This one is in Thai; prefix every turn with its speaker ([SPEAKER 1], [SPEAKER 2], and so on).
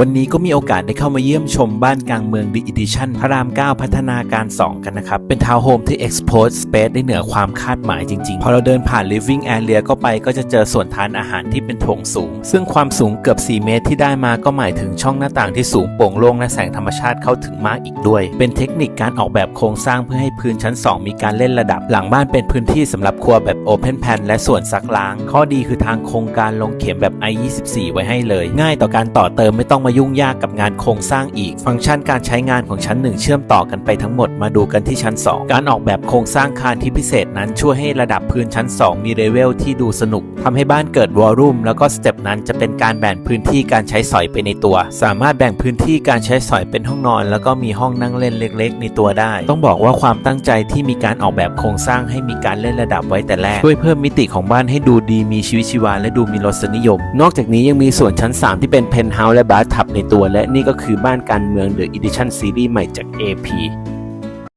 [SPEAKER 1] วันนี้ก็มีโอกาสได้เข้ามาเยี่ยมชมบ้านกลางเมือง The Edition พระราม 9 พัฒนาการ 2 กันนะครับ เป็นทาวน์โฮมที่ Expose Space ได้เหนือความคาดหมายจริง ๆ พอเราเดินผ่าน Living Area ก็ไปก็จะเจอส่วนทานอาหารที่เป็นโถงสูง ซึ่งความสูงเกือบ 4 เมตรที่ได้มาก็หมายถึงช่องหน้าต่างที่สูงโปร่งโล่งและแสงธรรมชาติเข้าถึงมากอีกด้วย เป็นเทคนิคการออกแบบโครงสร้างเพื่อให้พื้นชั้น 2 มีการเล่นระดับหลังบ้านเป็นพื้นที่สำหรับครัวแบบ Open Plan และส่วนซักล้าง ข้อดีคือทางโครงการลงเข็มแบบ i24 ไว้ให้เลย ง่ายต่อการต่อเติมไม่ต้องมายุ่งยากกับงานโครงสร้างอีก ฟังก์ชันการใช้งานของชั้น 1 เชื่อมต่อกันไปทั้งหมดมาดูกันที่ชั้น 2 การออกแบบโครงสร้างคานที่พิเศษนั้นช่วยให้ระดับพื้นชั้น 2 มีเลเวลที่ดูสนุกทำให้บ้านเกิดวอลลุ่มแล้วก็สเต็ปนั้นจะเป็นการแบ่งพื้นที่การใช้สอยไปในตัว สามารถแบ่งพื้นที่การใช้สอยเป็นห้องนอน แล้วก็มีห้องนั่งเล่นเล็ก ๆ ในตัวได้ ต้องบอกว่าความตั้งใจที่มีการออกแบบโครงสร้างให้มีการเล่นระดับไว้แต่แรกช่วยเพิ่มมิติของบ้านให้ดูดีมีชีวิตชีวาและดูมีรสนิยม นอกจากนี้ยังมีส่วนชั้น 3 ที่เป็นเพนท์เฮาส์และบาร์ทับในตัวและนี่ก็คือบ้านการเมือง The Edition Series ใหม่จาก AP